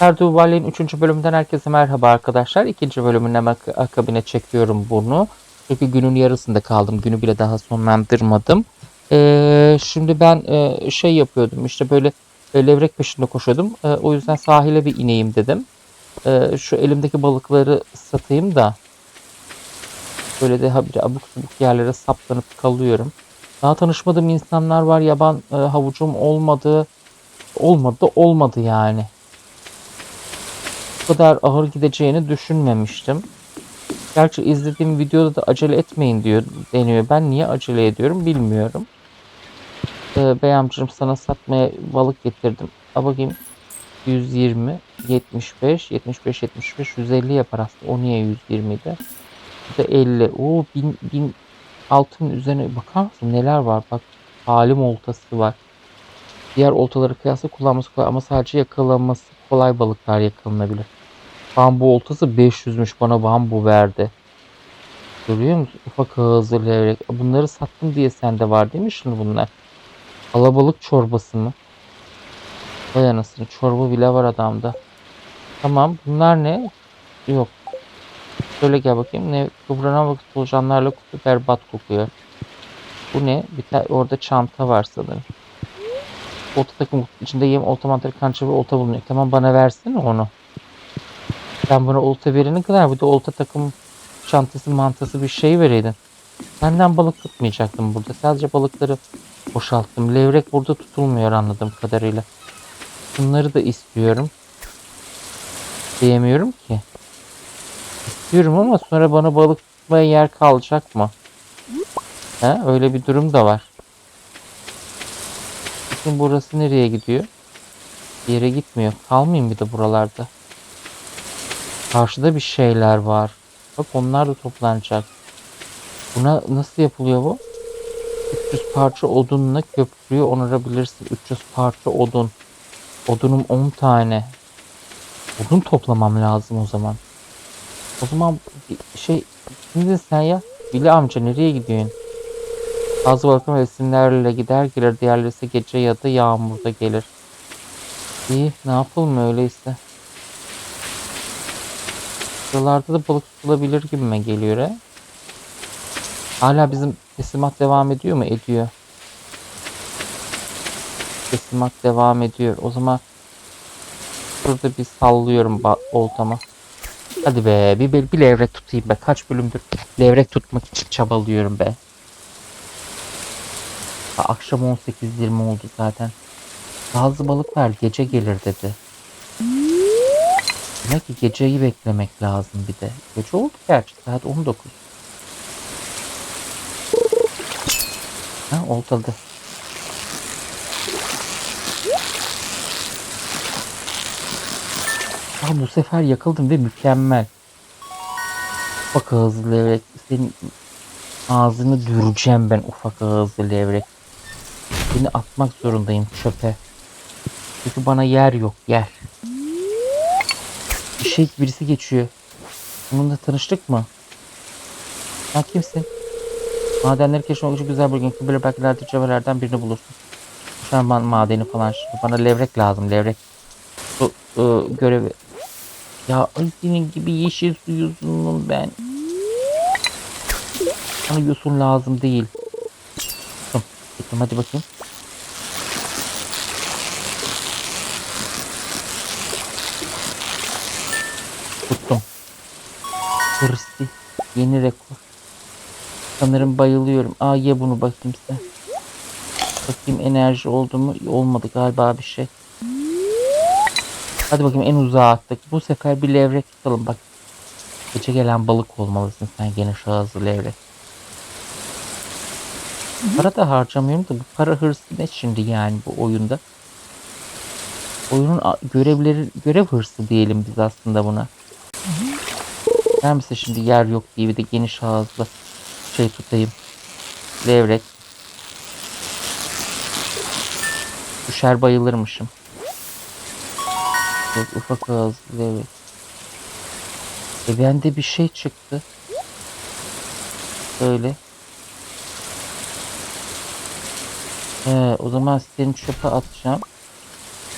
Valley'in 3. bölümünden herkese merhaba arkadaşlar. İkinci bölümün hemen ak- akabine çekiyorum bunu. Çünkü günün yarısında kaldım. Günü bile daha sonlandırmadım. Ee, şimdi ben e, şey yapıyordum işte böyle e, levrek peşinde koşuyordum. E, o yüzden sahile bir ineyim dedim. E, şu elimdeki balıkları satayım da böyle de habire abuk subuk yerlere saplanıp kalıyorum. Daha tanışmadığım insanlar var. Yaban e, havucum olmadı. Olmadı olmadı yani bu kadar ağır gideceğini düşünmemiştim. Gerçi izlediğim videoda da acele etmeyin diyor deniyor. Ben niye acele ediyorum bilmiyorum. Ee, bey amcacığım sana satmaya balık getirdim. A bakayım 120, 75, 75, 75, 150 yapar aslında. O niye 120 de? Bu da 50. Oo 1000, 1000 altın üzerine bakar mısın neler var? Bak halim oltası var. Diğer oltaları kıyasla kullanması kolay ama sadece yakalanması kolay balıklar yakalanabilir. Bambu oltası 500'müş bana bambu verdi. Görüyor musun? Ufak ağızlı levrek. Bunları sattım diye sende var değil mi şimdi bunlar? Alabalık çorbası mı? Vay anasını çorba bile var adamda. Tamam bunlar ne? Yok. Şöyle gel bakayım. Ne? Kıvranan vakit solucanlarla kutu berbat kokuyor. Bu ne? Bir tane orada çanta var sanırım. Olta takım içinde yem, olta mantarı, kança ve olta bulunuyor. Tamam bana versene onu. Sen bana olta verene kadar bir de olta takım çantası mantası bir şey vereydin. Senden balık tutmayacaktım burada. Sadece balıkları boşalttım. Levrek burada tutulmuyor anladığım kadarıyla. Bunları da istiyorum. Diyemiyorum ki. İstiyorum ama sonra bana balık tutmaya yer kalacak mı? He, öyle bir durum da var. Bakın burası nereye gidiyor? Bir yere gitmiyor. Kalmayayım bir de buralarda. Karşıda bir şeyler var. Bak onlar da toplanacak. Buna nasıl yapılıyor bu? 300 parça odunla köprüyü onarabilirsin. 300 parça odun. Odunum 10 tane. Odun toplamam lazım o zaman. O zaman şey şimdi sen ya Billy amca nereye gidiyorsun? Bazı balık mevsimlerle gider gelir diğerleri ise gece ya da yağmurda gelir. İyi ne yapalım öyleyse. Buralarda da balık tutulabilir gibime geliyor he. Hala bizim teslimat devam ediyor mu? Ediyor. Teslimat devam ediyor. O zaman burada bir sallıyorum oltama. Hadi be bir, bir levrek tutayım be. Kaç bölümdür levrek tutmak için çabalıyorum be. Akşam 18.20 oldu zaten. Bazı balıklar gece gelir dedi. Demek ki geceyi beklemek lazım bir de. Gece oldu gerçi saat 19. Ha oltadı. Aa, bu sefer yakıldım ve mükemmel. Ufak ağızlı levrek. Senin ağzını düreceğim ben ufak ağızlı levrek. Seni atmak zorundayım çöpe. Çünkü bana yer yok yer. Bir şey birisi geçiyor. Onunla tanıştık mı? Sen kimsin? Madenleri keşfetmek için güzel gün. Böyle belki cevherlerden birini bulursun. Şu an ma- madeni falan şimdi. Bana levrek lazım levrek. Bu ıı, görevi. Ya ay senin gibi yeşil su yüzünün ben. Bana yosun lazım değil. Tuttum hadi bakayım. Hırsı. Yeni rekor. Sanırım bayılıyorum. Aa ye bunu bakayım sen. Bakayım enerji oldu mu? Olmadı galiba bir şey. Hadi bakayım en uzağa attık. Bu sefer bir levrek tutalım bak. Gece gelen balık olmalısın sen gene şu ağızlı levrek. Para da harcamıyorum da bu para hırsı ne şimdi yani bu oyunda? Oyunun görevleri görev hırsı diyelim biz aslında buna. Der misin şimdi yer yok diye bir de geniş ağızlı şey tutayım. Levrek. Düşer bayılırmışım. Çok ufak ağızlı levrek. E bende bir şey çıktı. Böyle. He, o zaman seni çöpe atacağım.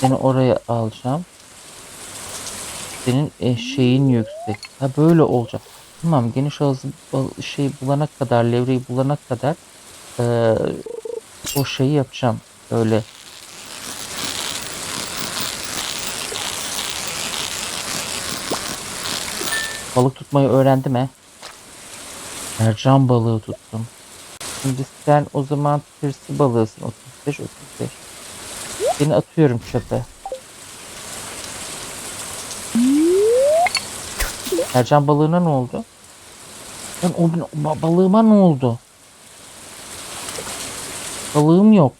Seni oraya alacağım. Senin e, şeyin yüksek. Ha böyle olacak. Tamam geniş bal- şey bulana kadar, levreyi bulana kadar e, o şeyi yapacağım. Öyle. Balık tutmayı öğrendim he. Mercan balığı tuttum. Şimdi sen o zaman tırsı balığısın. 35 35. Seni atıyorum çöpe. Mercan balığına ne oldu? Ben o balığıma ne oldu? Balığım yok.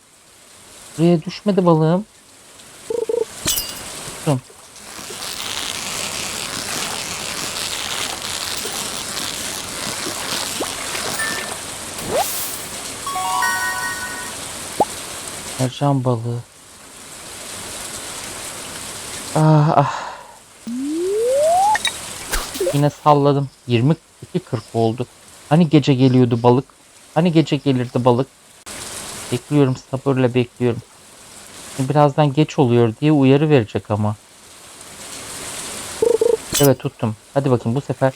Buraya düşmedi balığım. Tuttum. Mercan balığı. Ah ah. Yine salladım. 22.40 oldu. Hani gece geliyordu balık? Hani gece gelirdi balık? Bekliyorum sabırla bekliyorum. Birazdan geç oluyor diye uyarı verecek ama. Evet tuttum. Hadi bakayım bu sefer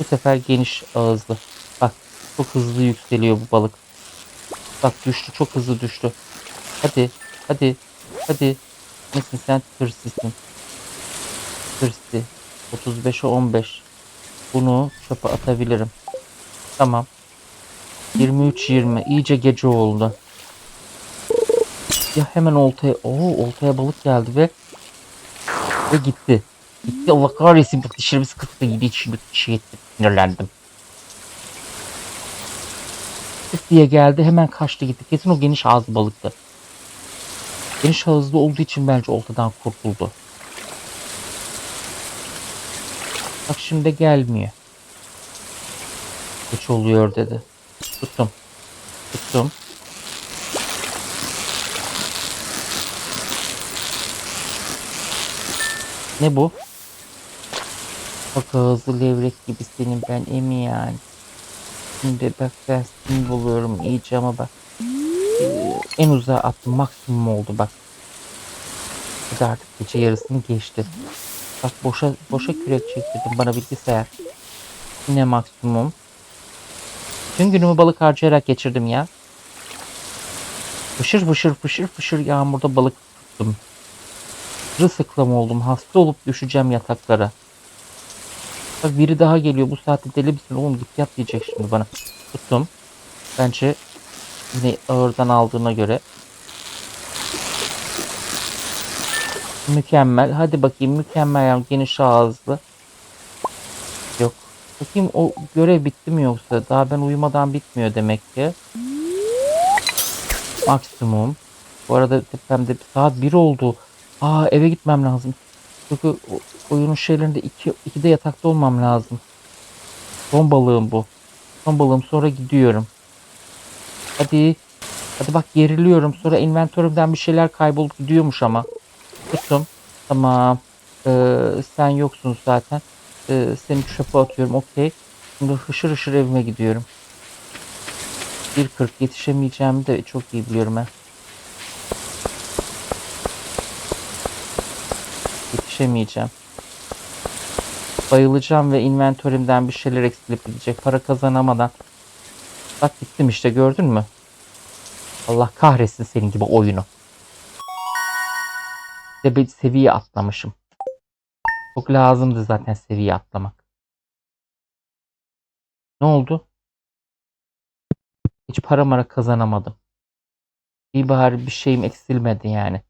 bu sefer geniş ağızlı. Bak çok hızlı yükseliyor bu balık. Bak düştü çok hızlı düştü. Hadi hadi hadi. Nesin sen tırsısın. Tırsı. 35'e 15. Bunu çöpe atabilirim. Tamam. 23-20. İyice gece oldu. Ya hemen oltaya... Oo oltaya balık geldi ve... Ve gitti. Gitti Allah kahretsin. Bak dişlerimi sıkıntı gibi içimde şey etti. Sinirlendim. Tık diye geldi hemen kaçtı gitti. Kesin o geniş ağızlı balıktı. Geniş ağızlı olduğu için bence oltadan kurtuldu. Bak şimdi gelmiyor. Geç oluyor dedi. Tuttum. Tuttum. Ne bu? Bak ağzı levrek gibi senin ben emi yani. Şimdi bak ben seni buluyorum iyice ama bak. Ee, en uzağa attım maksimum oldu bak. Hadi artık gece yarısını geçti. Bak boşa boşa kürek çektirdim bana bilgisayar. Yine maksimum. Tüm günümü balık harcayarak geçirdim ya. Fışır fışır fışır fışır yağmurda balık tuttum. Rısıklam oldum. Hasta olup düşeceğim yataklara. Bak biri daha geliyor. Bu saatte deli misin oğlum git yat diyecek şimdi bana. Tuttum. Bence yine ağırdan aldığına göre. Mükemmel. Hadi bakayım mükemmel yani geniş ağızlı. Yok. Bakayım o görev bitti mi yoksa? Daha ben uyumadan bitmiyor demek ki. Maksimum. Bu arada tepemde saat 1 oldu. Aa eve gitmem lazım. Çünkü oyunun şeylerinde 2 2'de yatakta olmam lazım. Son balığım bu. Son balığım sonra gidiyorum. Hadi. Hadi bak geriliyorum. Sonra inventörümden bir şeyler kaybolup gidiyormuş ama. Tuttum. Tamam. Ee, sen yoksun zaten. Ee, seni çöpe atıyorum. Okey. Şimdi hışır hışır evime gidiyorum. 1.40 yetişemeyeceğimi de çok iyi biliyorum ben. Yetişemeyeceğim. Bayılacağım ve inventörümden bir şeyler eksilip gidecek. Para kazanamadan. Bak gittim işte gördün mü? Allah kahretsin senin gibi oyunu. De bir seviye atlamışım. Çok lazımdı zaten seviye atlamak. Ne oldu? Hiç para mara kazanamadım. Bir bari bir şeyim eksilmedi yani.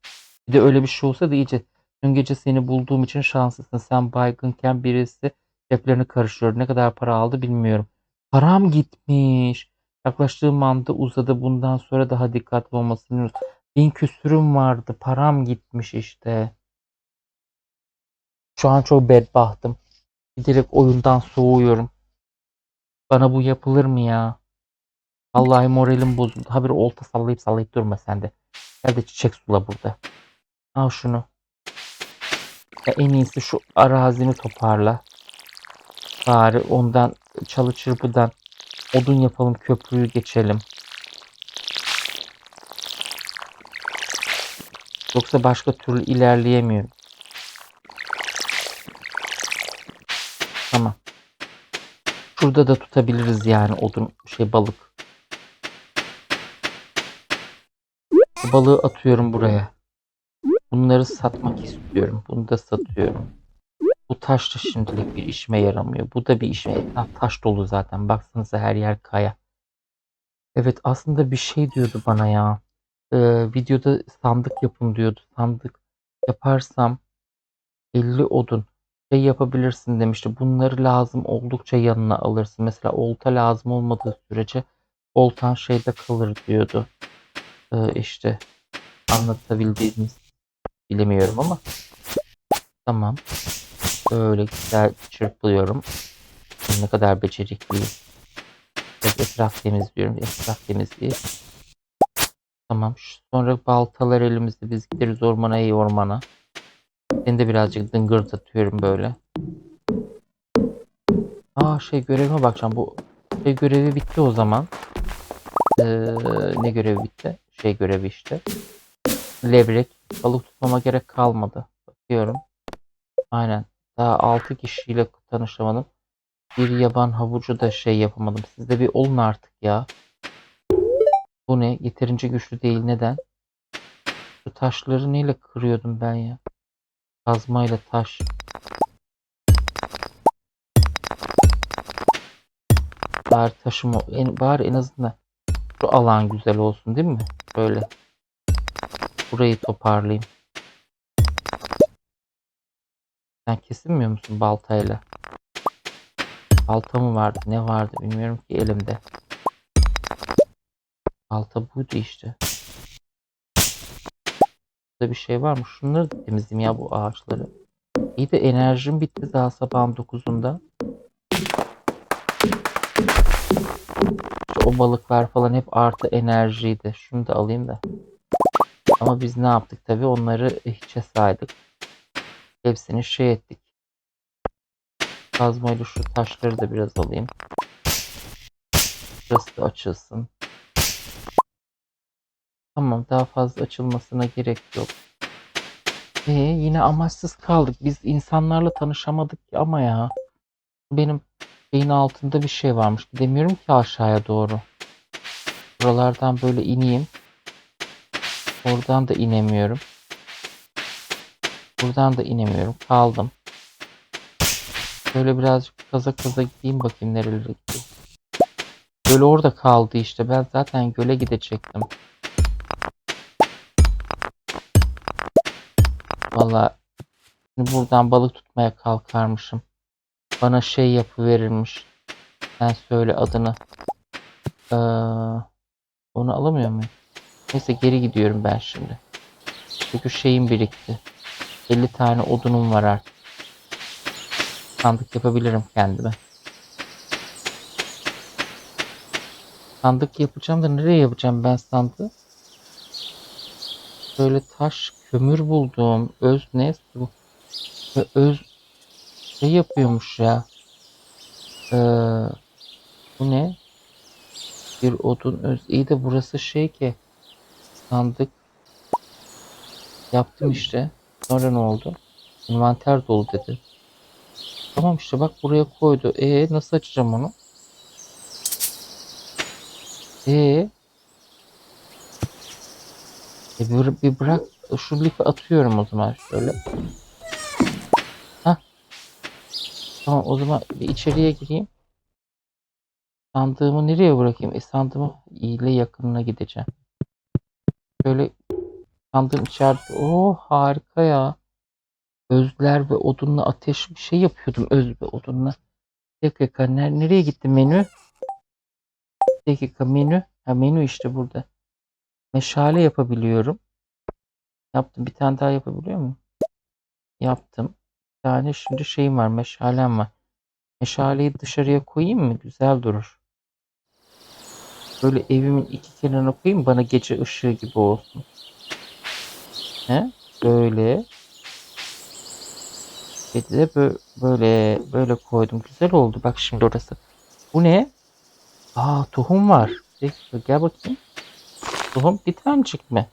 Bir de öyle bir şey olsa da iyice dün gece seni bulduğum için şanslısın. Sen baygınken birisi ceplerini karıştırıyor. Ne kadar para aldı bilmiyorum. Param gitmiş. Yaklaştığım anda uzadı. Bundan sonra daha dikkatli olmasını. Bin küsürüm vardı. Param gitmiş işte. Şu an çok bedbahtım. Giderek oyundan soğuyorum. Bana bu yapılır mı ya? Vallahi moralim bozuldu. Habire olta sallayıp sallayıp durma sen de. Gel de çiçek sula burada. Al şunu. Ya en iyisi şu arazini toparla. Bari ondan çalı çırpıdan odun yapalım köprüyü geçelim. Yoksa başka türlü ilerleyemiyorum. Tamam. Şurada da tutabiliriz yani odun şey balık. Balığı atıyorum buraya. Bunları satmak istiyorum. Bunu da satıyorum. Bu taş da şimdilik bir işime yaramıyor. Bu da bir işime yaramıyor. Taş dolu zaten. Baksanıza her yer kaya. Evet aslında bir şey diyordu bana ya. Ee, videoda sandık yapın diyordu. Sandık yaparsam 50 odun şey yapabilirsin demişti. Bunları lazım oldukça yanına alırsın. Mesela olta lazım olmadığı sürece oltan şeyde kalır diyordu. Ee, işte anlatabildiğimiz bilemiyorum ama tamam. Böyle güzel çırpıyorum. Ne kadar becerikliyim. Etraf temizliyorum. Etraf temizliği. Tamam. Sonra baltalar elimizde. Biz gideriz ormana iyi ormana. Ben de birazcık dıngırdatıyorum böyle. Aa şey görevime bakacağım. Bu şey görevi bitti o zaman. Ee, ne görevi bitti? Şey görevi işte. Levrek. Balık tutmama gerek kalmadı. Bakıyorum. Aynen. Daha 6 kişiyle tanışamadım. Bir yaban havucu da şey yapamadım. Siz de bir olun artık ya. Bu ne? Yeterince güçlü değil. Neden? Şu taşları neyle kırıyordum ben ya? Kazmayla taş. Bari taşım en, bari en azından şu alan güzel olsun değil mi? Böyle. Burayı toparlayayım. Sen kesilmiyor musun baltayla? Balta mı vardı? Ne vardı bilmiyorum ki elimde. Balta buydu işte. Burada bir şey var mı? Şunları da temizleyeyim ya bu ağaçları. İyi de enerjim bitti daha sabahın 9'unda. İşte o balıklar falan hep artı enerjiydi. Şunu da alayım da. Ama biz ne yaptık tabii onları hiçe saydık. Hepsini şey ettik. Kazmayla şu taşları da biraz alayım. Burası da açılsın. Tamam daha fazla açılmasına gerek yok. Ee, yine amaçsız kaldık. Biz insanlarla tanışamadık ama ya. Benim şeyin altında bir şey varmış. Gidemiyorum ki aşağıya doğru. Buralardan böyle ineyim. Oradan da inemiyorum. Buradan da inemiyorum. Kaldım. Böyle birazcık kaza kaza gideyim bakayım nerelere gidiyor. Göl orada kaldı işte. Ben zaten göle gidecektim. Valla buradan balık tutmaya kalkarmışım. Bana şey yapıverirmiş. Sen söyle adını. Ee, onu alamıyor muyum? Neyse geri gidiyorum ben şimdi. Çünkü şeyim birikti. 50 tane odunum var artık. Sandık yapabilirim kendime. Sandık yapacağım da nereye yapacağım ben sandığı? Böyle taş, kömür buldum. Öz ne öz şey yapıyormuş ya. Ee, bu ne? Bir odun öz. İyi de burası şey ki sandık yaptım işte. Sonra ne oldu? Envanter dolu dedi. Tamam işte bak buraya koydu. E nasıl açacağım onu? E e bir, bir bırak şu lifi atıyorum o zaman şöyle. Hah. Tamam o zaman bir içeriye gireyim. Sandığımı nereye bırakayım? E sandığımı ile yakınına gideceğim. Şöyle sandığım içeride. Oo harika ya. Özler ve odunla ateş bir şey yapıyordum öz ve odunla. Bir dakika ner- nereye gitti menü? Bir dakika menü. Ha menü işte burada. Meşale yapabiliyorum. Yaptım. Bir tane daha yapabiliyor muyum? Yaptım. Bir tane şimdi şeyim var. Meşalem var. Meşaleyi dışarıya koyayım mı? Güzel durur. Böyle evimin iki kenarına koyayım bana gece ışığı gibi olsun. He? Böyle. Bir de bö- böyle böyle koydum. Güzel oldu. Bak şimdi orası. Bu ne? Aa tohum var. Gel bakayım. Tohum bir tanecik mi?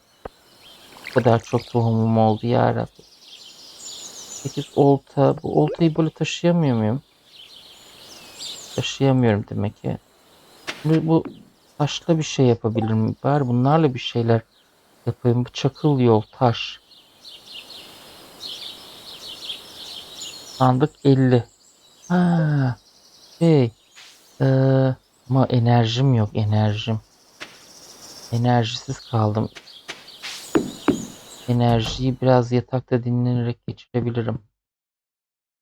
Kadar çok tohumum oldu ya Rabbi. 8 olta. Bu oltayı böyle taşıyamıyor muyum? Taşıyamıyorum demek ki. Şimdi bu taşla bir şey yapabilirim. Bari bunlarla bir şeyler yapayım. Bu çakıl yol, taş. Sandık 50. Ha, şey. eee, ama enerjim yok, enerjim. Enerjisiz kaldım. Enerjiyi biraz yatakta dinlenerek geçirebilirim.